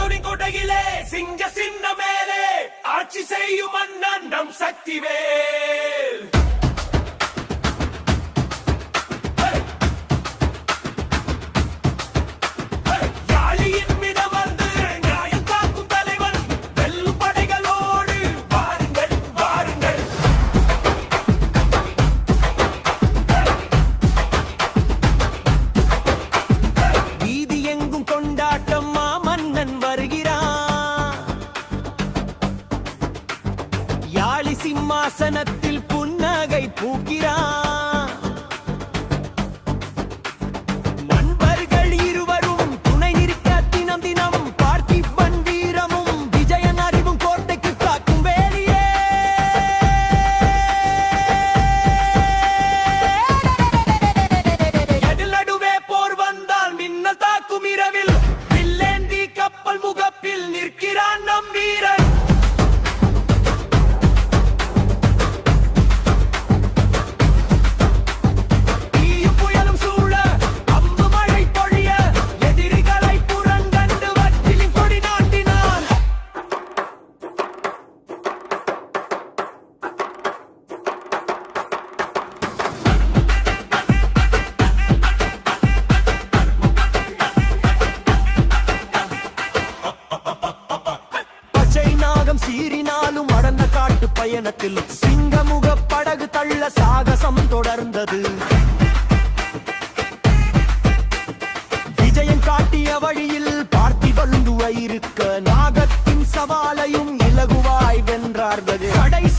கொடையிலே சிங்க சின்ன மேலே ஆட்சி செய்யும் அண்ணன் நம் சக்திவேல். வருகிறான். யாழி சிம்மாசனத்தில் புன்னகை பூக்கிறான். சீறினாலும் அடந்த காட்டு பயணத்தில் சிங்கமுக படகு தள்ள சாகசம் தொடர்ந்தது. விஜயம் காட்டிய வழியில் பார்த்தி பார்த்திபந்துவை இருக்க நாகத்தின் சவாலையும் இலகுவாய் வென்றார்கள். கடை